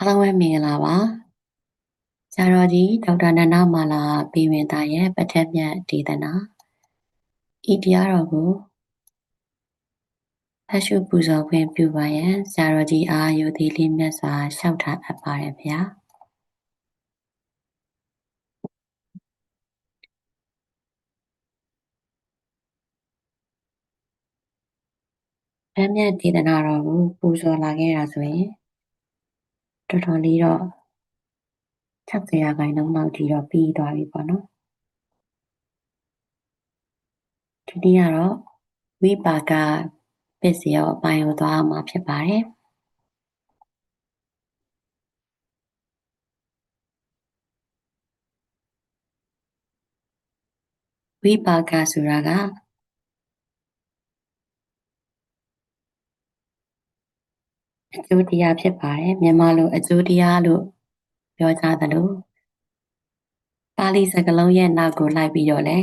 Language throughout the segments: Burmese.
အားလုံးပဲမင်္ဂလာပါဆရာတော်ကြီးဒေါက်တာနန္ဒမာလာပြည်ဝင်သားရဲ့ပဋ္ဌာန်းမြတ်ဒေသနာဤတရားတော်ကိုဖတ်ရှုပူဇော်ခွင့်ပြုပါရန်ဆရာတော်ကြီးအားယုတိလေးမြတ်စွာလျှောက်ထားအပ်ပါတယ်ဗျာအမြတ်ဒေသနာတော်ကိုပူဇော်လာခဲ့တာဆိုရင် တော်တော်လေးတော့60ရာခိုင်နှုန်းလောက်ထိတော့ပြီးသွားပြီပေါ့နော်ဒီနေ့ကတော့ဝိပါကပစ္စယောအပိုင်းကိုသွားမှာဖြစ်ပါတယ်ဝိပါကဆိုတာက ကျိုးတရားဖြစ်ပါတယ်မြန်မာလိုအကျိုးတရားလို့ပြောကြသလိုပါဠိစကားလုံးရဲ့နောက်ကိုလိုက်ပြီးတော့လဲ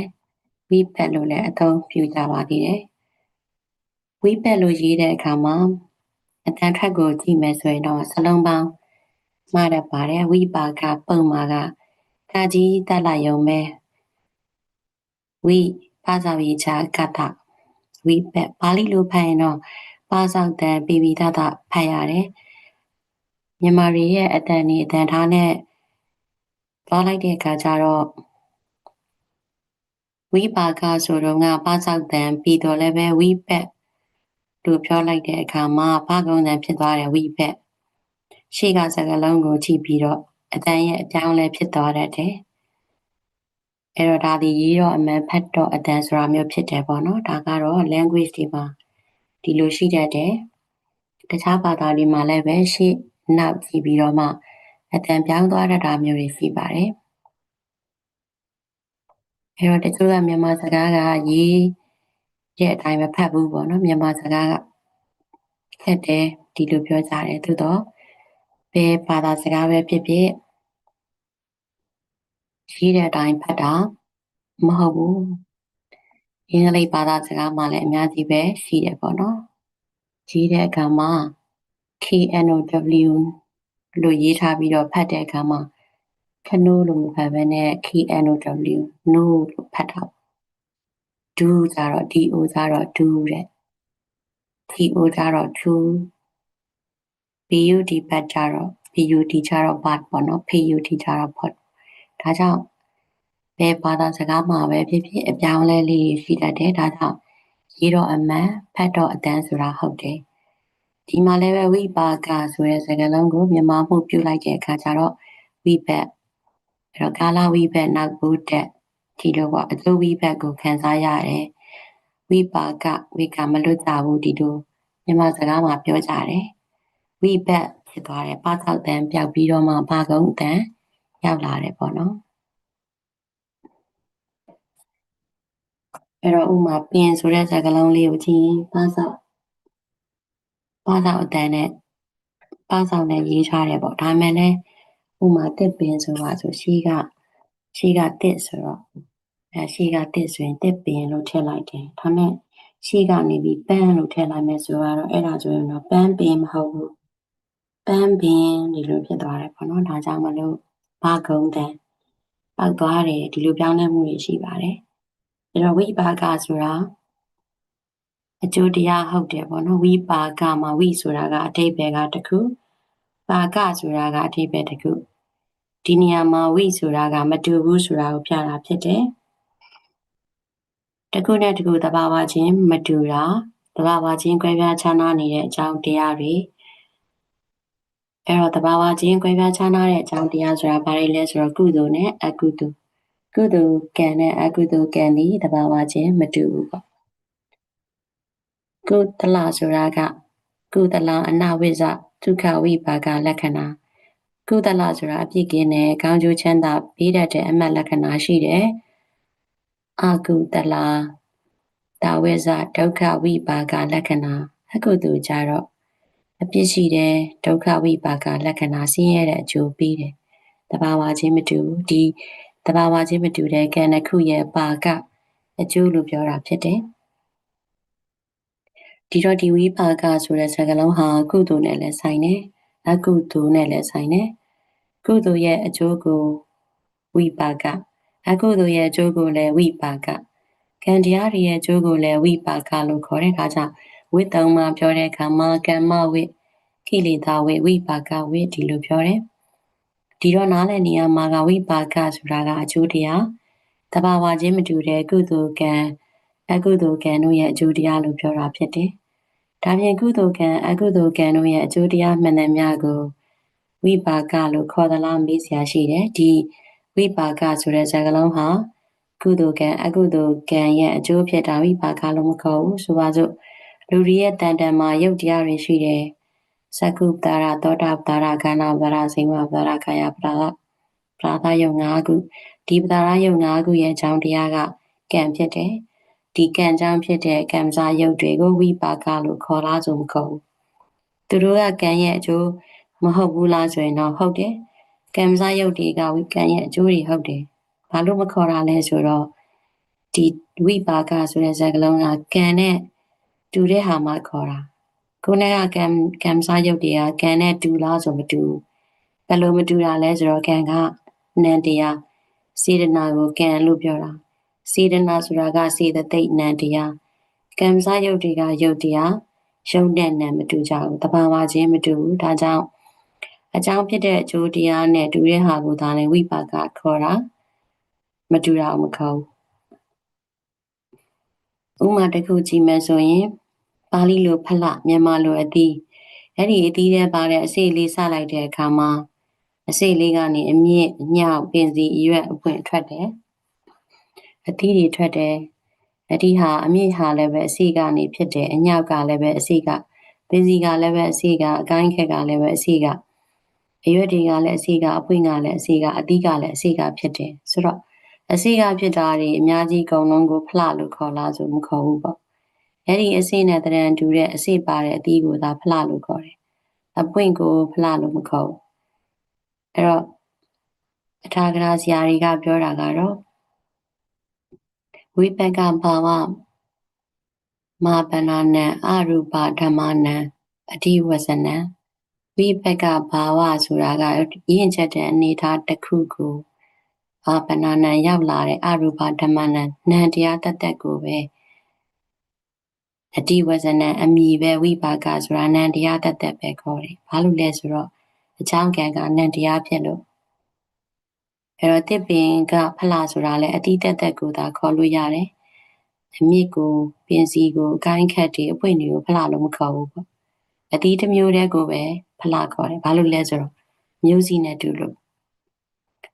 ဝိပက်လို့လည်းအသုံးပြုကြပါသေးတယ်ဝိပက်လို့ရေးတဲ့အခါမှာအတန်ထက်ကိုကြည့်မယ်ဆိုရင်တော့စလုံးပေါင်းမှားတတ်ပါတယ်ဝိပါကပုံမှာကကာကြီးတက်လိုက်ရုံပဲဝိပါဇာဝိချာကတ္တဝိပက်ပါဠိလိုဖတ်ရင်တော့ ပါဇောက်တန်ပိပိသတဖတ်ရတယ်မြန်မာတွေရဲ့အတန်ဒီအတန်ထားနဲ့သွားလိုက်တဲ့အခါကျတော့ဝိပါကဆိုတော့ငါပါဇောက်တန်ပြီးတော့လည်းပဲဝိပက်လို့ပြောလိုက်တဲ့အခါမှာဘာကုံတန်ဖြစ်သွားတယ်ဝိပက်ရှေ့ကစကားလုံးကိုကြည့်ပြီးတော့အတန်ရဲ့အပြောင်းလဲဖြစ်သွားတတ်တယ်အဲ့တော့ဒါဒီရေးတော့အမှန်ဖတ်တော့အတန်ဆိုတာမျိုးဖြစ်တယ်ပေါ့နော်ဒါကတော့ language ဒီမှာ ဒီလိုရှိတတ်တယ်တခြားဘာသာတွေမှာလည်းပဲရှေ့နောက်ကြည့်ပြီးတော့မှအတန်ပြောင်းသွားတတ်တာမျိုးတွေရှိပါတယ်အဲ့တော့တချို့ကမြန်မာစကားကရေးတဲ့အတိုင်းပဲဖတ်ဘူးပေါ့နော်မြန်မာစကားကခက်တယ်ဒီလိုပြောကြတယ်သို့တော့ဘယ်ဘာသာစကားပဲဖြစ်ဖြစ်ရေးတဲ့အတိုင်းဖတ်တာမဟုတ်ဘူး အင်္ဂလိပ်ဘာသာစကားမှလည်းအများကြီးပဲရှိတယ်ပေါ့နော်ရေးတဲ့အခါမှာ KNOW လို့ရေးထားပြီးတော့ဖတ်တဲ့အခါမှာခနိုးလို့မဖတ်ဘဲနဲ့ KNOW no လို့ဖတ်တာ do ကြတော့ do ကြတော့ do တဲ့ to ကြတော့ to bud ဘတ်ကြတော့ bud ကြတော့ but ပေါ့နော် pud ကြတော့ pot ဒါကြောင့် ဘယ်ဘာသာစကားမှာပဲဖြစ်ဖြစ်အပြောင်းလဲလေးရှိတတ်တယ်ဒါကြောင့်ရေးတော့အမှန်ဖတ်တော့အတန်းဆိုတာဟုတ်တယ်ဒီမှာလည်းပဲဝိပါကဆိုတဲ့စကားလုံးကိုမြန်မာမှုပြုလိုက်တဲ့အခါကျတော့ဝိဘတ်အဲ့တော့ကာလဝိဘတ်နောက်ဘုဒ္ဓဒီလိုပေါ့အကျိုးဝိဘတ်ကိုခံစားရတယ်ဝိပါကဝိကမလွတ်ကြဘူးဒီလိုမြန်မာစကားမှာပြောကြတယ်ဝိဘတ်ဖြစ်သွားတယ်ပါသောက်တန်ပျောက်ပြီးတော့မှဘာကုန်းတန်ရောက်လာတယ်ပေါ့နော် အဲ့တော့ဥမာပင်ဆိုတဲ့စကားလုံးလေးကိုကြည့်ပါသောက်ပါသောက်အတန်နဲ့ပါဆောင်နဲ့ရေးထားတယ်ပေါ့ဒါမှလည်းဥမာတစ်ပင်ဆိုပါဆိုရှိကရှိကတစ်ဆိုတော့အဲရှိကတစ်ဆိုရင်တစ်ပင်လို့ထည့်လိုက်တယ်ဒါမဲ့ရှိကနေပြီးပန်းလို့ထည့်လိုက်မယ်ဆိုတော့အဲ့ဒါဆိုရင်တော့ပန်းပင်မဟုတ်ဘူးပန်းပင်ဒီလိုဖြစ်သွားတယ်ပေါ့နော်ဒါကြောင့်မလို့ဘာကုံတန်ပောက်သွားတယ်ဒီလိုပြောင်းလဲမှုတွေရှိပါတယ် အဲ့တော့ဝိပါကဆိုတာအကျိုးတရားဟုတ်တယ်ပေါ့နော်ဝိပါကမှာဝိဆိုတာကအတိတ်ဘယ်ကတခုပါကဆိုတာကအတိတ်ဘယ်တခုဒီနေရာမှာဝိဆိုတာကမတူဘူးဆိုတာကိုပြတာဖြစ်တယ်တခုနဲ့တခုသဘာဝချင်းမတူတာသဘာဝချင်းကွဲပြားခြားနားနေတဲ့အကြောင်းတရားတွေအဲ့တော့သဘာဝချင်းကွဲပြားခြားနားတဲ့အကြောင်းတရားဆိုတာဘာတွေလဲဆိုတော့ကုသိုလ်နဲ့အကုသိုလ် ကုသိုလ်ကံနဲ့အကုသိုလ်ကံဒီသဘာဝချင်းမတူဘူးပေါ့ကုသလဆိုတာကကုသလအနဝိဇ္ဇဒုက္ခဝိပါကလက္ခဏာကုသလဆိုတာအပြစ်ကင်းတဲ့ကောင်းကျိုးချမ်းသာပေးတတ်တဲ့အမှတ်လက္ခဏာရှိတယ်အကုသလတာဝိဇ္ဇဒုက္ခဝိပါကလက္ခဏာအကုသိုလ်ကြတော့အပြစ်ရှိတဲ့ဒုက္ခဝိပါကလက္ခဏာဆင်းရဲတဲ့အကျိုးပေးတယ်တဘာဝချင်းမတူဒီ တဘာဝချင်းမတူတဲ့ကံတစ်ခုရဲ့ပါကအကျိုးလို့ပြောတာဖြစ်တယ်ဒီတော့ဒီဝိပါကဆိုတဲ့စကားလုံးဟာကုသိုလ်နဲ့လည်းဆိုင်တယ်အကုသိုလ်နဲ့လည်းဆိုင်တယ်ကုသိုလ်ရဲ့အကျိုးကိုဝိပါကအကုသိုလ်ရဲ့အကျိုးကိုလည်းဝိပါကကံတရားတွေရဲ့အကျိုးကိုလည်းဝိပါကလို့ခေါ်တဲ့အခါကျဝိတ္တုံမှာပြောတဲ့အခါမှာကမ္မဝိကိလေသာဝိဝိပါကဝိဒီလိုပြောတယ် ဒီတော့နားလည်နေရမှာကဝိပါကဆိုတာကအကျိုးတရားတဘာဝချင်းမတူတဲ့ကုသိုလ်ကံအကုသိုလ်ကံတို့ရဲ့အကျိုးတရားလို့ပြောတာဖြစ်တယ်ဒါပြင်ကုသိုလ်ကံအကုသိုလ်ကံတို့ရဲ့အကျိုးတရားမှန်သမျှကိုဝိပါကလို့ခေါ်သလားမေးစရာရှိတယ်ဒီဝိပါကဆိုတဲ့စကားလုံးဟာကုသိုလ်ကံအကုသိုလ်ကံရဲ့အကျိုးဖြစ်တာဝိပါကလို့မခေါ်ဘူးဆိုပါစို့လူတွေရဲ့တန်တန်မှာယုတ်တရားတွေရှိတယ် သကုပ္ပတာရသောတာပ္ပတာရခန္ဓာပ္ပတာရစိမ္မာပ္ပတာရကာယပ္ပတာရပရာသယုံ၅ခုဒီပ္ပတာရယုံ၅ခုရဲ့အကြောင်းတရားကကံဖြစ်တယ်ဒီကံကြောင့်ဖြစ်တဲ့ကံစားယုတ်တွေကိုဝိပါကလို့ခေါ်လားဆိုမခေါ်ဘူးသူတို့ကကံရဲ့အကျိုးမဟုတ်ဘူးလားဆိုရင်တော့ဟုတ်တယ်ကံစားယုတ်တွေကဝိကံရဲ့အကျိုးတွေဟုတ်တယ်ဘာလို့မခေါ်တာလဲဆိုတော့ဒီဝိပါကဆိုတဲ့စကားလုံးကကံနဲ့တူတဲ့ဟာမှခေါ်တာ ကိုယ်နဲ့ကကံကံစားယုတ်တွေကကံနဲ့တူလားဆိုမတူဘယ်လိုမတူတာလဲဆိုတော့ကံကနံတရားစေတနာကိုကံလို့ပြောတာစေတနာဆိုတာကစေတသိက်နံတရားကံစားယုတ်တွေကယုတ်တရားရုပ်နဲ့နံမတူကြဘူးတဘာဝချင်းမတူဘူးဒါကြောင့်အကြောင်းဖြစ်တဲ့အကျိုးတရားနဲ့တူတဲ့ဟာကိုဒါလည်းဝိပါကခေါ်တာမတူတာမခေါ်ဘူးဥမာတစ်ခုကြည့်မယ်ဆိုရင် ပါဠိလိုဖလမြန်မာလိုအသီးအဲ့ဒီအသီးထဲပါတဲ့အစိတ်လေးစလိုက်တဲ့အခါမှာအစိတ်လေးကနေအမြင့်ညောက်ပင်စီရွက်အပွင့်ထွက်တယ်အသီးတွေထွက်တယ်အတိဟာအမြင့်ဟာလည်းပဲအစိကနေဖြစ်တယ်အညောက်ကလည်းပဲအစိကပင်စီကလည်းပဲအစိကအကိုင်းခက်ကလည်းပဲအစိကအရွက်တွေကလည်းအစိကအပွင့်ကလည်းအစိကအသီးကလည်းအစိကဖြစ်တယ်ဆိုတော့အစိကဖြစ်တာတွေအများကြီးအကုန်လုံးကိုဖလလို့ခေါ်လားဆိုမခေါ်ဘူးပေါ့ အဲ့ဒီအစိနဲ့တရံတူတဲ့အစိပါတဲ့အသီးကိုသာဖလလို့ခေါ်တယ်အပွင့်ကိုဖလလို့မခေါ်ဘူးအဲ့တော့အထာဂရဆရာတွေကပြောတာကတော့ဝိပကဘာဝမာပနာနံအရူပဓမ္မနံအဓိဝဇနံဝိပကဘာဝဆိုတာကရင့်ချက်တဲ့အနေထားတစ်ခုကိုဘာပနာနံရောက်လာတဲ့အရူပဓမ္မနံနံတရားတသက်ကိုပဲ အတိဝဇနံအမိပဲဝိပါကဆိုတာနံတရားတသက်ပဲခေါ်တယ်။ဘာလို့လဲဆိုတော့အချောင်းကံကနံတရားဖြစ်လို့အဲ့တော့တစ်ပင်ကဖလားဆိုတာလည်းအတိတသက်ကိုသာခေါ်လို့ရတယ်။အမြစ်ကိုပင်စီကိုအကိုင်းခတ်တွေအပွင့်တွေကိုဖလားလို့မခေါ်ဘူးပေါ့။အတိတစ်မျိုးတည်းကိုပဲဖလားခေါ်တယ်။ဘာလို့လဲဆိုတော့မျိုးစီနဲ့တူလို့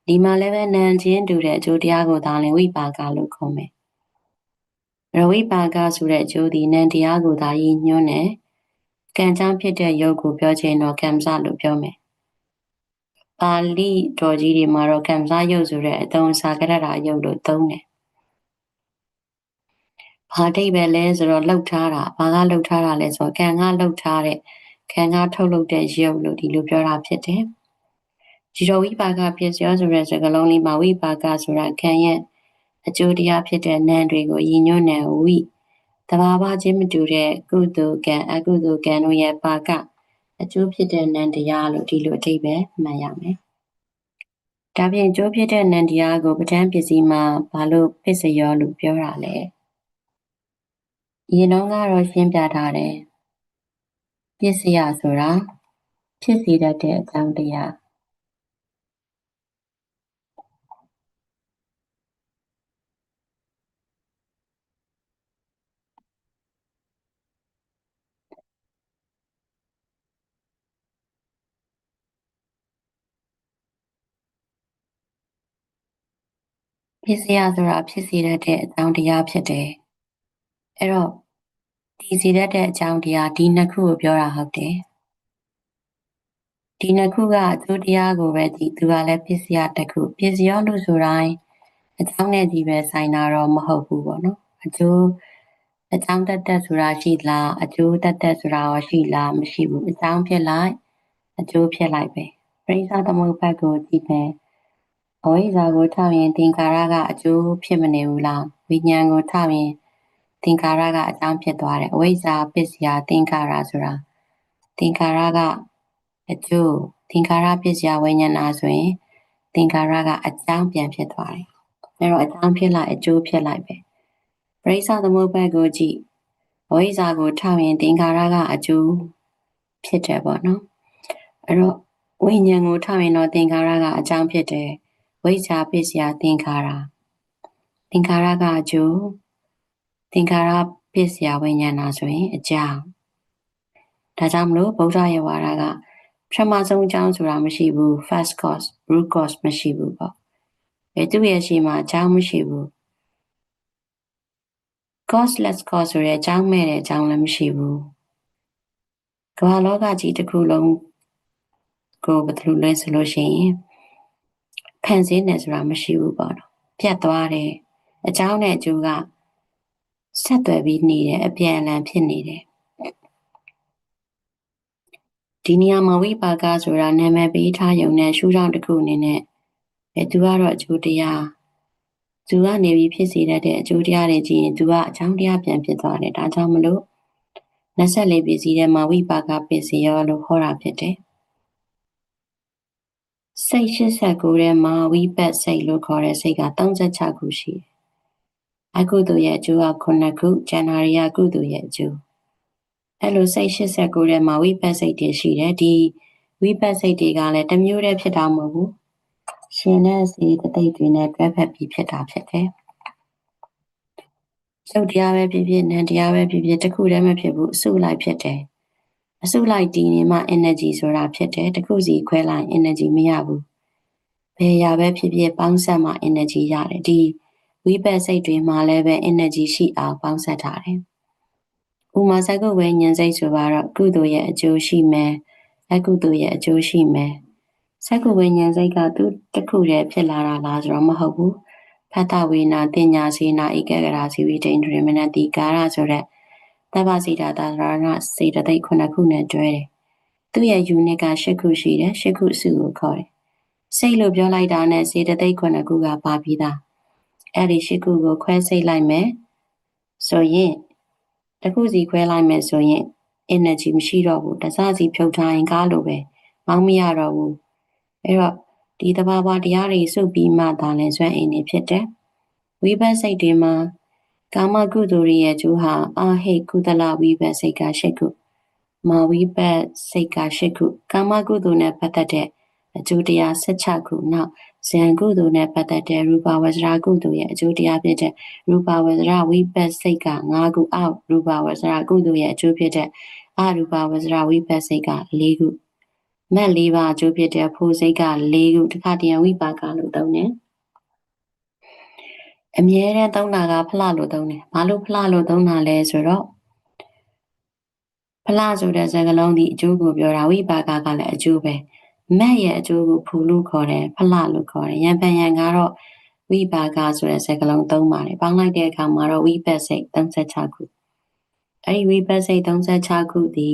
ဒီမှာလည်းပဲနံချင်းတူတဲ့အကျိုးတရားကိုသာလင်ဝိပါကလို့ခေါ်မယ်။ ရဝိပါကဆိုတဲ့အကျိုးဒီနံတရားကိုသာရည်ညွှန်းတယ်။ကံကြောင့်ဖြစ်တဲ့ယုတ်ကိုပြောချင်တော့ကံစလို့ပြောမယ်ပါဠိတော်ကြီးတွေမှာတော့ကံစားယုတ်ဆိုတဲ့အသုံးစာကရတာယုတ်လို့သုံးတယ်။ဘာတိတ်ပဲလဲဆိုတော့လှုပ်ထားတာဘာကလှုပ်ထားတာလဲဆိုတော့ကံကလှုပ်ထားတဲ့ခံကထုတ်လုပ်တဲ့ယုတ်လို့ဒီလိုပြောတာဖြစ်တယ်။ဒီတော့ဝိပါကပြည့်စုံဆိုတဲ့စကားလုံးလေးမှာဝိပါကဆိုတာခံရဲ့ အကျိုးတရားဖြစ်တဲ့နံတွေကိုရည်ညွှန်းတဲ့ဝိတဘာဝချင်းမတူတဲ့ကုသိုလ်ကံအကုသိုလ်ကံတို့ရဲ့ပါကအကျိုးဖြစ်တဲ့နံတရားလို့ဒီလိုအဓိပ္ပာယ်မှတ်ရမယ်။ဒါဖြင့်ကျိုးဖြစ်တဲ့နံတရားကိုပဋ္ဌာန်းပစ္စည်းမှာဘာလို့ပစ္စယောလို့ပြောတာလဲ။ရင်တော့ကတော့ရှင်းပြထားတယ်။ပစ္စယဆိုတာဖြစ်စေတတ်တဲ့အကြောင်းတရား ဖြစ်စေရဆိုတာဖြစ်စေတတ်တဲ့အကြောင်းတရားဖြစ်တယ်။အဲ့တော့ဒီစေတတ်တဲ့အကြောင်းတရားဒီနှစ်ခုကိုပြောတာဟုတ်တယ်။ဒီနှစ်ခုကအကျိုးတရားကိုပဲဒီသူကလည်းဖြစ်စေရတစ်ခုဖြစ်စေရလို့ဆိုတိုင်းအကြောင်းနဲ့ဒီပဲဆိုင်တာတော့မဟုတ်ဘူးပေါ့နော်။အကျိုးအကြောင်းတက်တက်ဆိုတာရှိလားအကျိုးတက်တက်ဆိုတာရောရှိလားမရှိဘူးအကြောင်းဖြစ်လိုက်အကျိုးဖြစ်လိုက်ပဲပရိသသမုပ္ပတ်ကိုကြည့်မယ် အဝိဇ္ဇာကိုထောက်ရင်သင်္ခါရကအကျိုးဖြစ်မနေဘူးလားဝိညာဉ်ကိုထောက်ရင်သင်္ခါရကအကြောင်းဖြစ်သွားတယ်အဝိဇ္ဇာပစ္စယသင်္ခါရဆိုတာသင်္ခါရကအကျိုးသင်္ခါရပစ္စယဝိညာဏဆိုရင်သင်္ခါရကအကြောင်းပြန်ဖြစ်သွားတယ်အဲ့တော့အကြောင်းဖြစ်လိုက်အကျိုးဖြစ်လိုက်ပဲပရိစ္ဆသမုပ္ပါဒ်ကိုကြည့်ဝိဇ္ဇာကိုထောက်ရင်သင်္ခါရကအကျိုးဖြစ်တယ်ပေါ့နော်အဲ့တော့ဝိညာဉ်ကိုထောက်ရင်တော့သင်္ခါရကအကြောင်းဖြစ်တယ် ဝိဇ္ဇာပစ္စယသင်္ခါရသင်္ခါရကအကျိုးသင်္ခါရပစ္စယဝိညာဏဆိုရင်အကြောင်းဒါကြောင့်မလို့ဗုဒ္ဓရဲ့ဝါဒကပထမဆုံးအကြောင်းဆိုတာမရှိဘူး first cause root cause မရှိဘူးပေါ့အဲသူ့ရဲ့ရှိမှာအကြောင်းမရှိဘူး causeless cause ဆိုတဲ့အကြောင်းမဲ့တဲ့အကြောင်းလည်းမရှိဘူးကမ္ဘာလောကကြီးတစ်ခုလုံးကိုဘယ်လိုလဲဆိုလို့ရှိရင် ဖန်ဆင်းနေဆိုတာမရှိဘူးပေါ့နော်ပြတ်သွားတယ်အကြောင်းနဲ့အကျိုးကဆက်သွယ်ပြီးနေတယ်အပြန်အလှန်ဖြစ်နေတယ်ဒီနေရာမှာဝိပါကဆိုတာနာမည်ပေးထားရုံနဲ့ရှုထောင့်တစ်ခုအနေနဲ့အဲသူကတော့အကျိုးတရားသူကနေပြီးဖြစ်စေတတ်တဲ့အကျိုးတရားတွေကြည့်ရင်သူကအကြောင်းတရားပြန်ဖြစ်သွားတယ်ဒါကြောင့်မလို့24ပစ္စည်းထဲမှာဝိပါကပစ္စည်းရောလို့ခေါ်တာဖြစ်တယ် စိတ်89ထဲမှာဝိပတ်စိတ်လို့ခေါ်တဲ့စိတ်က36ခုရှိတယ်အကုသိုလ်ရဲ့အကျိုးက9ခုဇန်နဝါရီကကုသိုလ်ရဲ့အကျိုးအဲ့လိုစိတ်89ထဲမှာဝိပတ်စိတ်တွေရှိတယ်ဒီဝိပတ်စိတ်တွေကလည်းတစ်မျိုးတည်းဖြစ်တာမဟုတ်ဘူးရှင်တဲ့စီတသိက်တွေနဲ့တွဲဖက်ပြီးဖြစ်တာဖြစ်တယ်ရုပ်တရားပဲဖြစ်ဖြစ်နာမ်တရားပဲဖြစ်ဖြစ်တစ်ခုတည်းမဖြစ်ဘူးအစုလိုက်ဖြစ်တယ် အစုလိုက်တည်နေမှ energy ဆိုတာဖြစ်တယ်တစ်ခုစီခွဲလိုက် energy မရဘူးဘယ်ရာပဲဖြစ်ဖြစ်ပေါင်းဆက်မှ energy ရတယ်ဒီဝိပတ်စိတ်တွေမှာလည်းပဲ energy ရှိအောင်ပေါင်းဆက်ထားတယ်ဥမာစကုဝိညာဉ်စိတ်ဆိုတော့ကုသိုလ်ရဲ့အကျိုးရှိမယ်အကုသိုလ်ရဲ့အကျိုးရှိမယ်စကုဝိညာဉ်စိတ်ကသူတစ်ခုတည်းဖြစ်လာတာလားဆိုတော့မဟုတ်ဘူးဖတ်တဝေနာတင်ညာစေနာဧကဂရာစီဝိတိန်ဒရမနတိကာရဆိုတဲ့ တပ္ပစီတာသာရဏစေတသိက်ခုနှစ်ခုနဲ့တွဲတယ်သူ့ရဲ့ unit က၈ခုရှိတယ်၈ခုစုကိုခေါ်တယ်စိတ်လို့ပြောလိုက်တာနဲ့စေတသိက်ခုနှစ်ခုကပါပြီးသားအဲ့ဒီ၈ခုကိုခွဲစိတ်လိုက်မယ်ဆိုရင်တစ်ခုစီခွဲလိုက်မယ်ဆိုရင် energy မရှိတော့ဘူးတစားစီဖြုတ်ထားရင်ကားလိုပဲမောင်းမရတော့ဘူးအဲ့တော့ဒီတဘာဝတရားတွေစုပ်ပြီးမှသာလဲစွမ်းအင်နေဖြစ်တယ်ဝိပဿစိတ်တွေမှာ ကာမကုသိုလ်ရဲ့ကျိုးဟာအာဟိကုသလဝိပဿစိတ်က၈ခုမာဝိပဿစိတ်က၈ခုကာမကုသိုလ်နဲ့ပတ်သက်တဲ့အကျိုးတရား16ခုနောက်ဇံကုသိုလ်နဲ့ပတ်သက်တဲ့ရူပဝဇ္ဇရာကုသိုလ်ရဲ့အကျိုးတရားဖြစ်တဲ့ရူပဝဇ္ဇရာဝိပတ်စိတ်က၅ခုအောက်ရူပဝဇ္ဇရာကုသိုလ်ရဲ့အကျိုးဖြစ်တဲ့အရူပဝဇ္ဇရာဝိပတ်စိတ်က၄ခုမက်၄ပါးအကျိုးဖြစ်တဲ့ဖို့စိတ်က၄ခုတစ်ခါတည်းဝိပါကလို့သုံးတယ် အမြဲတမ်းသုံးတာကဖလလို့သုံးတယ်ဘာလို့ဖလလို့သုံးတာလဲဆိုတော့ဖလဆိုတဲ့စကားလုံးဒီအကျိုးကိုပြောတာဝိပါကကလည်းအကျိုးပဲမက်ရဲ့အကျိုးကိုဖူလို့ခေါ်တယ်ဖလလို့ခေါ်တယ်ရံပန်ရံကတော့ဝိပါကဆိုတဲ့စကားလုံးသုံးပါတယ်ပေါင်းလိုက်တဲ့အခါမှာတော့ဝိပတ်စိတ်36ခုအဲ့ဒီဝိပတ်စိတ်36ခုဒီ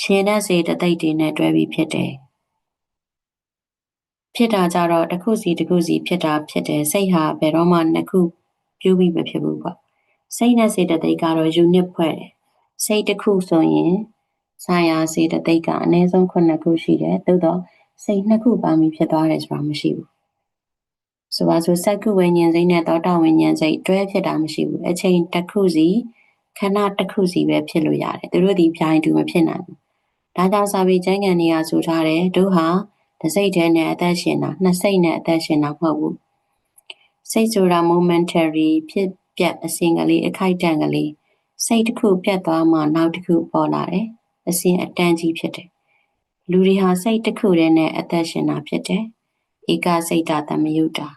ရှင်တဲ့စေတသိက်တွေနဲ့တွဲပြီးဖြစ်တယ် ဖြစ်တာကြတော့တစ်ခုစီတစ်ခုစီဖြစ်တာဖြစ်တယ်စိတ်ဟာဘယ်တော့မှနှစ်ခုပြူးပြီးမဖြစ်ဘူးပေါ့စိတ်နဲ့စေတသိက်ကတော့ unit ဖွဲ့တယ်စိတ်တစ်ခုဆိုရင်ဆာယာစေတသိက်ကအနည်းဆုံး9ခုရှိတယ်သို့တော့စိတ်နှစ်ခုပါမိဖြစ်သွားတယ်ဆိုတာမရှိဘူးဆိုပါဆိုစက္ကုဝိညာဉ်စိတ်နဲ့သောတာဝိညာဉ်စိတ်တွဲဖြစ်တာမရှိဘူးအချိန်တစ်ခုစီခဏတစ်ခုစီပဲဖြစ်လို့ရတယ်သူတို့ဒီပြိုင်တူမဖြစ်နိုင်ဘူးဒါကြောင့်စာပေကျမ်းဂန်တွေကဆိုထားတယ်တို့ဟာ တစ်စိတ်တည်းနဲ့အသက်ရှင်တာနှစ်စိတ်နဲ့အသက်ရှင်တာမဟုတ်ဘူးစိတ်ဆိုတာ momentary ဖြစ်ပြက်အစဉ်ကလေးအခိုက်တန့်ကလေးစိတ်တစ်ခုပြတ်သွားမှနောက်တစ်ခုပေါ်လာတယ်အစဉ်အတန်းကြီးဖြစ်တယ်လူတွေဟာစိတ်တစ်ခုတည်းနဲ့အသက်ရှင်တာဖြစ်တယ်ဧကစိတ်တသမယုတ္တာ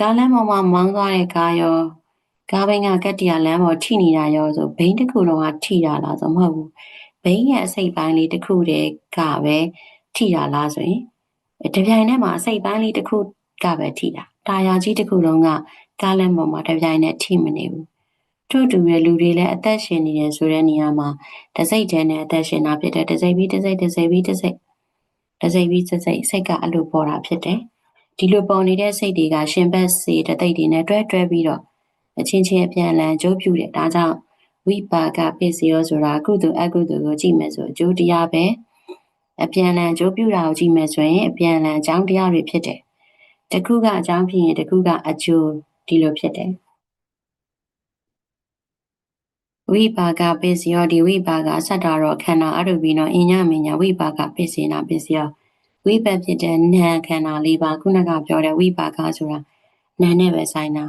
ကားလမ်းပေါ်မှာမောင်းသွားတဲ့ကားရောကားဘိန်းကကတ္တရာလမ်းပေါ်ထိနေတာရောဆိုဘိန်းတစ်ခုလုံးကထိတာလားဆိုမဟုတ်ဘူးဘိန်းရဲ့အစိတ်ပိုင်းလေးတစ်ခုတည်းကပဲ ထိတာလားဆိုရင်တပြိုင်တည်းမှာအစိတ်ပိုင်းလေးတစ်ခုကပဲထိတာတာယာကြီးတစ်ခုလုံးကကားလမ်းပေါ်မှာတပြိုင်တည်းထိမနေဘူးထို့တူရဲ့လူတွေလည်းအသက်ရှင်နေတယ်ဆိုတဲ့နေရာမှာတစိတ်တည်းနဲ့အသက်ရှင်တာဖြစ်တယ်တစိတ်ပြီးတစိတ်တစိတ်ပြီးတစိတ်တစိတ်ပြီးတစိတ်စိတ်ကအလိုပေါ်တာဖြစ်တယ်ဒီလိုပေါ်နေတဲ့စိတ်တွေကရှင်ဘက်စေတသိက်တွေနဲ့တွဲတွဲပြီးတော့အချင်းချင်းအပြန်အလှန်ကြိုးပြူတယ်ဒါကြောင့်ဝိပါကပစ္စယောဆိုတာကုသိုလ်အကုသိုလ်ကိုကြည့်မယ်ဆိုအကျိုးတရားပဲ အပြန်အလှန်အကျိုးပြုတာကိုကြည့်မယ်ဆိုရင်အပြန်အလှန်အကြောင်းတရားတွေဖြစ်တယ်တစ်ခုကအကြောင်းဖြစ်ရင်တစ်ခုကအကျိုးဒီလိုဖြစ်တယ်ဝိပါကပစ္စယောဒီဝိပါကစတ္တရောခန္ဓာအရုပိနောအညမညာဝိပါကပစ္စေနာပစ္စယောဝိပတ်ဖြစ်တဲ့နာခန္ဓာလေးပါခုနကပြောတဲ့ဝိပါကဆိုတာနာနဲ့ပဲဆိုင်တာ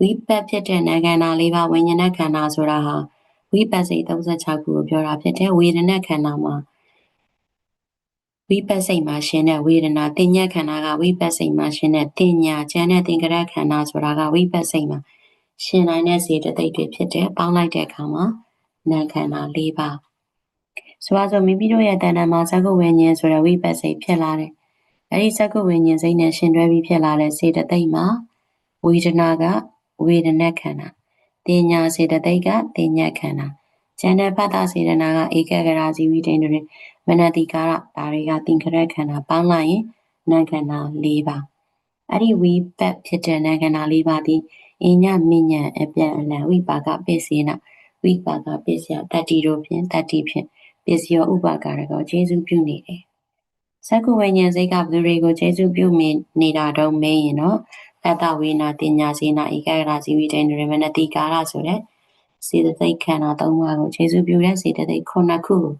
ဝိပတ်ဖြစ်တဲ့နာခန္ဓာလေးပါဝိညာဏခန္ဓာဆိုတာဟာဝိပတ်စိတ်36ခုကိုပြောတာဖြစ်တယ်ဝေဒနာခန္ဓာမှာ ဝိပတ်စိတ်မှာရှင်တဲ့ဝေဒနာတင်ညက်ခန္ဓာကဝိပတ်စိတ်မှာရှင်တဲ့တင်ညာကျန်တဲ့သင်္ကရခန္ဓာဆိုတာကဝိပတ်စိတ်မှာရှင်နိုင်တဲ့စေတသိက်တွေဖြစ်တဲ့ပေါင်းလိုက်တဲ့အခါမှာနာခန္ဓာ၄ပါးဆိုပါစို့မိမိတို့ရဲ့တဏ္ဍာမှာသက္ကုဝိညာဉ်ဆိုတဲ့ဝိပတ်စိတ်ဖြစ်လာတယ်အဲဒီသက္ကုဝိညာဉ်စိတ်နဲ့ရှင်တွဲပြီးဖြစ်လာတဲ့စေတသိက်မှာဝေဒနာကဝေဒနာခန္ဓာတင်ညာစေတသိက်ကတင်ညာခန္ဓာ ဉာဏ်နဲ့ဖတ်တာစေတနာကဧကဂရာဇီဝိတိန်တွေမနတိကာရဒါတွေကသင်္ခရခန္ဓာပေါင်းလိုက်ရင်နာခန္ဓာ၄ပါးအဲ့ဒီဝိပတ်ဖြစ်တဲ့နာခန္ဓာ၄ပါးဒီအညမညံအပြန်အလှန်ဝိပါကပစ္စေနဝိပါကပစ္စယတတ္တိတို့ဖြင့်တတ္တိဖြင့်ပစ္စယောဥပါကာရကောခြေစုပြုနေတယ်။သက္ကုဝိညာဉ်စိတ်ကဘသူတွေကိုခြေစုပြုမိနေတာတော့မင်းရင်တော့တတဝေနာတင်ညာစေနာဧကဂရဇီဝိတေနရမနတိကာရဆိုတဲ့ စေတသိက်ခန္ဓာ၃ပါးကိုခြေစုပြုတဲ့စေတသိက်ခုနှစ်ခုကို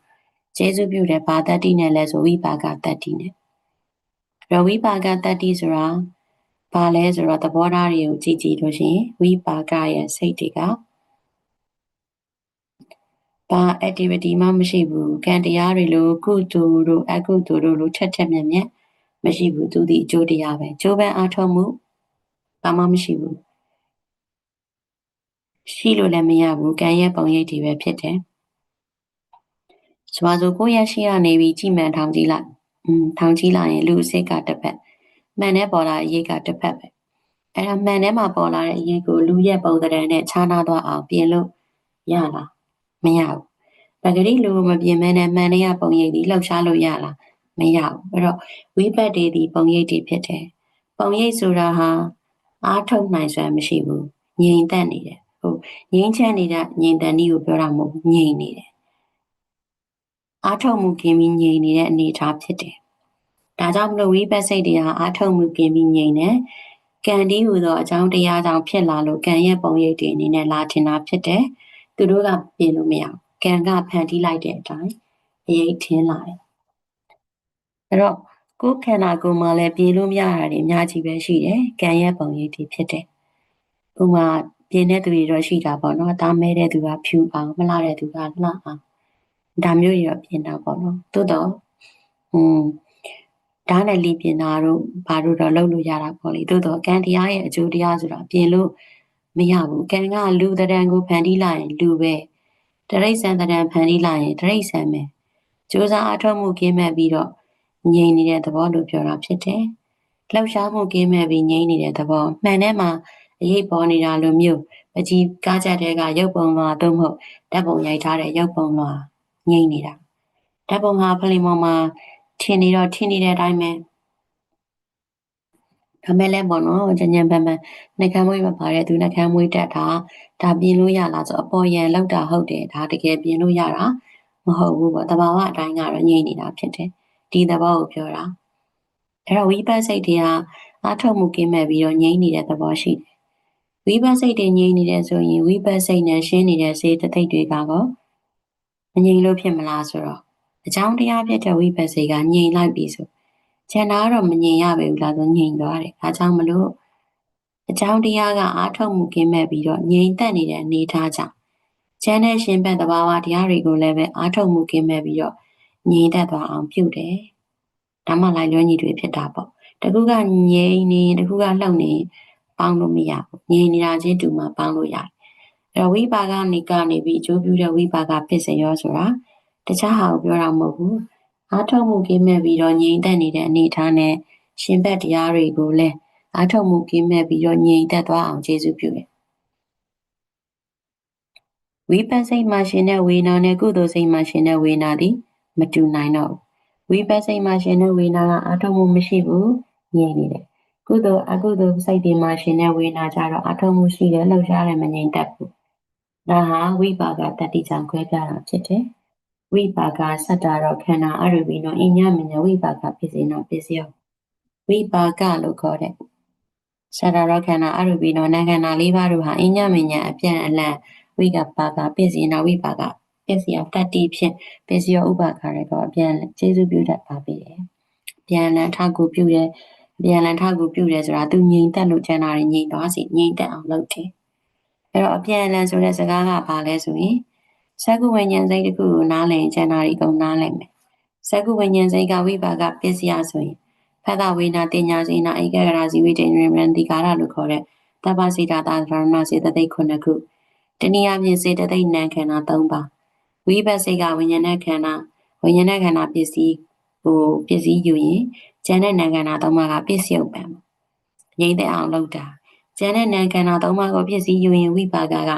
ခြေစုပြုတဲ့ဘာတတ္တိနဲ့လဲဆိုဝိပါကတတ္တိနဲ့ရဝိပါကတတ္တိဆိုတာဘာလဲဆိုတော့သဘောထားတွေကိုကြည့်ကြည့်လို့ရှိရင်ဝိပါကရဲ့စိတ်တွေကဘာ activity မှမရှိဘူးကံတရားတွေလို့ကုသိုလ်တို့အကုသိုလ်တို့လို့ချက်ချက်မြက်မြက်မရှိဘူးသူဒီအကျိုးတရားပဲကျိုးပန်းအားထုတ်မှုဘာမှမရှိဘူး ရှိလို့လည်းမရဘူးကံရဲ့ပုံရိပ်တွေပဲဖြစ်တယ်ဆိုပါစို့ကိုယ့်ရဲ့ရှိရနေပြီးကြည်မှန်ထောင်ကြည့်လိုက်อืมထောင်ကြည့်လိုက်ရင်လူအစစ်ကတစ်ဖက်မှန်တဲ့ပေါ်လာအရေးကတစ်ဖက်ပဲအဲ့ဒါမှန်တဲ့မှာပေါ်လာတဲ့အရေးကိုလူရဲ့ပုံသဏ္ဍာန်နဲ့ခြားနာသွားအောင်ပြင်လို့ရလားမရဘူးပဂရိလူမပြင်မဲနဲ့မှန်တဲ့ပုံရိပ်ဒီလှုပ်ရှားလို့ရလားမရဘူးအဲ့တော့ဝိပတ်တွေဒီပုံရိပ်တွေဖြစ်တယ်ပုံရိပ်ဆိုတာဟာအားထုတ်နိုင်စွမ်းမရှိဘူးငြိမ်သက်နေတယ် ဟုတ်ငြိမ်ချမ်းနေတဲ့ငြိမ်သက်နည်းကိုပြောတာမဟုတ်ငြိမ်နေတယ်အားထုတ်မှုကင်းပြီးငြိမ်နေတဲ့အနေအထားဖြစ်တယ်ဒါကြောင့်မလို့ဝိပဿစိတ်တွေဟာအားထုတ်မှုကင်းပြီးငြိမ်တယ်ကံဒီဟူသောအကြောင်းတရားကြောင့်ဖြစ်လာလို့ကံရဲ့ပုံရိပ်တွေအနေနဲ့လာထင်တာဖြစ်တယ်သူတို့ကပြင်လို့မရဘူးကံကဖန်တီးလိုက်တဲ့အတိုင်းအရေးထင်းလာတယ်အဲ့တော့ကိုယ်ခန္ဓာကိုယ်မှာလည်းပြင်လို့မရတာတွေအများကြီးပဲရှိတယ်ကံရဲ့ပုံရိပ်တွေဖြစ်တယ်ဥမာ ပြင်တဲ့သူတွေတော့ရှိတာပေါ့နော်ဒါမဲတဲ့သူကဖြူအောင်မလှတဲ့သူကလှအောင်ဒါမျိုးတွေတော့ပြင်တာပေါ့နော်သို့တော့ဟွန်းဓာတ်နဲ့လီပြင်တာတို့ဘာတို့တော့လုပ်လို့ရတာပေါ့လေသို့တော့ကံတရားရဲ့အကျိုးတရားဆိုတာပြင်လို့မရဘူးကံကလူတရံကိုဖန်တီးလိုက်ရင်လူပဲတရိษံတရံဖန်တီးလိုက်ရင်တရိษံပဲစ조사အထောက်မှုကင်းမဲ့ပြီးတော့ငြိမ်နေတဲ့သဘောလို့ပြောတာဖြစ်တယ်လှောက်ရှားမှုကင်းမဲ့ပြီးငြိမ်နေတဲ့သဘောမှန်ထဲမှာ အရေးပေါ်နေတာလိုမျိုးပကြီးကားချက်တွေကရုပ်ပုံလွှာသို့မဟုတ်ဓာတ်ပုံရိုက်ထားတဲ့ရုပ်ပုံလွှာငြိမ့်နေတာဓာတ်ပုံဟာဖလင်ပေါ်မှာထင်နေတော့ထင်နေတဲ့အတိုင်းပဲဒါမဲ့လည်းပေါ့နော်ညဉ့်ပန်းပန်းနှကမ်းမွေးမပါတဲ့သူနှကမ်းမွေးတက်တာဒါပြင်လို့ရလားဆိုအပေါ်ရန်လောက်တာဟုတ်တယ်ဒါတကယ်ပြင်လို့ရတာမဟုတ်ဘူးပေါ့တဘာဝအတိုင်းကတော့ငြိမ့်နေတာဖြစ်တယ်ဒီသဘောကိုပြောတာအဲ့တော့ဝိပတ်စိတ်တွေကအာထုတ်မှုကင်းမဲ့ပြီးတော့ငြိမ့်နေတဲ့သဘောရှိတယ် ဝိပတ်စိတ်တွေငြိမ့်နေတယ်ဆိုရင်ဝိပတ်စိတ်နဲ့ရှင်းနေတဲ့စေတသိက်တွေကကောမငြိမ်လို့ဖြစ်မလားဆိုတော့အကြောင်းတရားဖြစ်တဲ့ဝိပဿနာကငြိမ်လိုက်ပြီဆိုကျန်တာကတော့မငြိမ်ရပါဘူးလားဆိုငြိမ်သွားတယ်အဲကြောင့်မလို့အကြောင်းတရားကအာထုတ်မှုကင်းမဲ့ပြီးတော့ငြိမ်သက်နေတဲ့အနေအထားကြောင့်ကျန်တဲ့ရှင်ဘက်သဘာဝတရားတွေကိုလည်းပဲအာထုတ်မှုကင်းမဲ့ပြီးတော့ငြိမ်သက်သွားအောင်ပြုတယ်ဒါမှလိုက်လွှဲညီတွေဖြစ်တာပေါ့တခုကငြိမ်နေတခုကလှုပ်နေ ပေါင်းလို့မရဘူးငြိမ်နေတာချင်းတူမှပေါင်းလို့ရတယ်အဲ့တော့ဝိပါကနေကနေပြီးအကျိုးပြုတဲ့ဝိပါကဖြစ်စေရောဆိုတာတခြားဟာကိုပြောတာမဟုတ်ဘူးအားထုတ်မှုကင်းမဲ့ပြီးတော့ငြိမ်သက်နေတဲ့အနေအထားနဲ့ရှင်ဘက်တရားတွေကိုလည်းအားထုတ်မှုကင်းမဲ့ပြီးတော့ငြိမ်သက်သွားအောင်ကျေစုပြုတယ်ဝိပဿစိတ်မှရှင်တဲ့ဝေနာနဲ့ကုသိုလ်စိတ်မှရှင်တဲ့ဝေနာသည်မတူနိုင်တော့ဝိပဿစိတ်မှရှင်တဲ့ဝေနာကအားထုတ်မှုမရှိဘူးငြိမ်နေတယ် ကုသိုလ်အကုသိုလ်စိတ်တွေမှရှင်တဲ့ဝေနာကြတော့အားထုတ်မှုရှိတယ်လှုပ်ရှားတယ်မငြိမ်သက်ဘူးဒါဟာဝိပါကတတိကြောင့်ခွဲပြားတာဖြစ်တယ်ဝိပါကစတ္တာရောခန္ဓာအရူပိနောအညမညဝိပါကဖြစ်စေနောပစ္စယောဝိပါကလို့ခေါ်တဲ့စတ္တာရောခန္ဓာအရူပိနောနာခန္ဓာ၄ပါးတို့ဟာအညမညအပြန်အလှန်ဝိကပါကပစ္စည်းနာဝိပါကပစ္စယောတတ္တိဖြင့်ပစ္စယောဥပါခရကောအပြန်ကျေစုပြုတတ်ပါပေတယ်။ပြန်လန်ထကူပြုတဲ့ ပြန်လန်ထကူပြုတယ်ဆိုတာသူငြိမ်သက်လို့ကျန်တာငြိမ်သွားစီငြိမ်သက်အောင်လုပ်တယ်။အဲ့တော့အပြန်လန်ဆိုတဲ့စကားကဘာလဲဆိုရင်စကုဝိညာဉ်စိတ်တစ်ခုကိုနားလည်ကျန်တာတွေကုန်နားလည်မယ်။စကုဝိညာဉ်စိတ်ကဝိပါကပစ္စယဆိုရင်ဖသဝေနာတင်ညာစေနာဧကဂရာဇီဝိတေနရမန္တိကာရလို့ခေါ်တဲ့တပ္ပစိတာတာသရဏစေတသိက်ခုနှစ်ခုတနည်းအားဖြင့်စေတသိက်နံခန္ဓာ၃ပါးဝိပတ်စိတ်ကဝိညာဉ်နဲ့ခန္ဓာဝိညာဉ်နဲ့ခန္ဓာပစ္စည်းဟိုပစ္စည်းယူရင် ကျန်တဲ့နံခန္ဓာ၃ပါးကပစ္စယုတ်ပံငြိမ့်တဲ့အောင်လုပ်တာကျန်တဲ့နံခန္ဓာ၃ပါးကိုပစ္စည်းယူရင်ဝိပါကက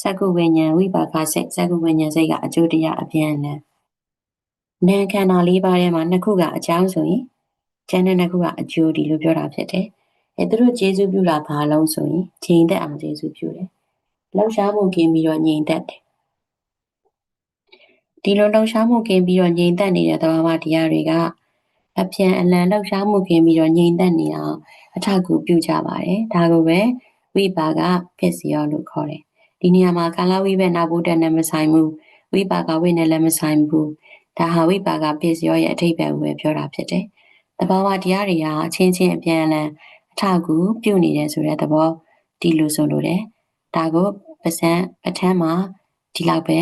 စကုဝိညာဉ်ဝိပါကစိတ်စကုဝိညာဉ်စိတ်ကအကျိုးတရားအပြန်အလှန်နာခန္ဓာ၄ပါးထဲမှာနှစ်ခုကအကြောင်းဆိုရင်ကျန်တဲ့နှစ်ခုကအကျိုးဒီလိုပြောတာဖြစ်တယ်။အဲသူတို့ကျေစုပြုတာဘာလုံးဆိုရင်ချိန်သက်အောင်ကျေစုပြုတယ်။လှောက်ရှားမှုကင်းပြီးတော့ငြိမ်သက်တယ်။ဒီလိုလှောက်ရှားမှုကင်းပြီးတော့ငြိမ်သက်နေတဲ့သဘာဝတရားတွေက အပြန်အလှန်လှောက်ရှားမှုကင်းပြီးတော့ငြိမ်သက်နေအောင်အထောက်အကူပြုကြပါတယ်။ဒါကိုပဲဝိပါကဖြစ်စီရောလို့ခေါ်တယ်။ဒီနေရာမှာကာလဝိဘက်နောက်ဘုဒ္ဓနဲ့မဆိုင်ဘူး။ဝိပါကဝိနဲ့လည်းမဆိုင်ဘူး။ဒါဟာဝိပါကဖြစ်စီရောရဲ့အထိပ္ပယ်ကိုပဲပြောတာဖြစ်တယ်။တဘာဝတရားတွေဟာအချင်းချင်းအပြန်အလှန်အထောက်အကူပြုနေတယ်ဆိုတဲ့သဘောဒီလိုဆိုလိုတယ်။ဒါကိုပစံပထမ်းမှာဒီလောက်ပဲ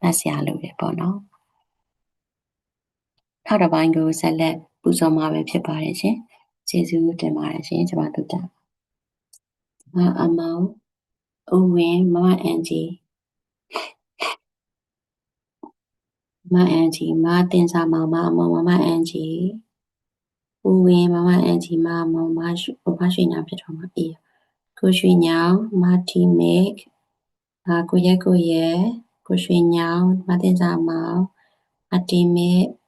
မှတ်စရာလိုတယ်ပေါ့နော်။ ထောက်တစ်ပိုင်းကိုဆက်လက်ပူဇော်မှာပဲဖြစ်ပါတယ်ရှင်။ကျေးဇူးတင်ပါတယ်ရှင်ကျွန်မတို့တာ။မအမောင်ဦးဝင်းမမအန်ဂျီမအန်ဂျီမတင်စာမောင်မအမောင်မမအန်ဂျီဦးဝင်းမမအန်ဂျီမအမောင်မရွှေမရွှေညာဖြစ်တော့မှာအေးကိုရွှေညောင်မတီမစ်အာကိုရက်ကိုရက်ကိုရွှေညောင်မတင်စာမောင်မတီမစ်อืมဦးဝင်းမဲဟူမမဲဟူဘာလကာ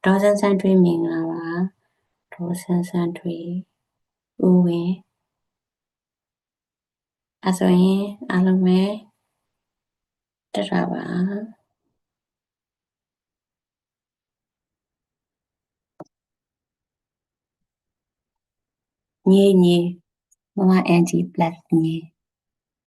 ညောင်မမမီနစ်ပမုံဦးဝင်းဦးဝင်းမမမီနစ်မမီနစ်อืมမအမောမမမီနစ်ချစ်လို့ပါအေးဦးဝင်းမမလင်းတဲ့တော့ဒေါ်ဆန်းဆန်းထွေးမင်္ဂလာပါဒေါ်ဆန်းဆန်းထွေးဦးဝင်းအဲဆိုရင်အားလုံးပဲတက်တာပါညီညီမမအန်ဂျီ plus ညီ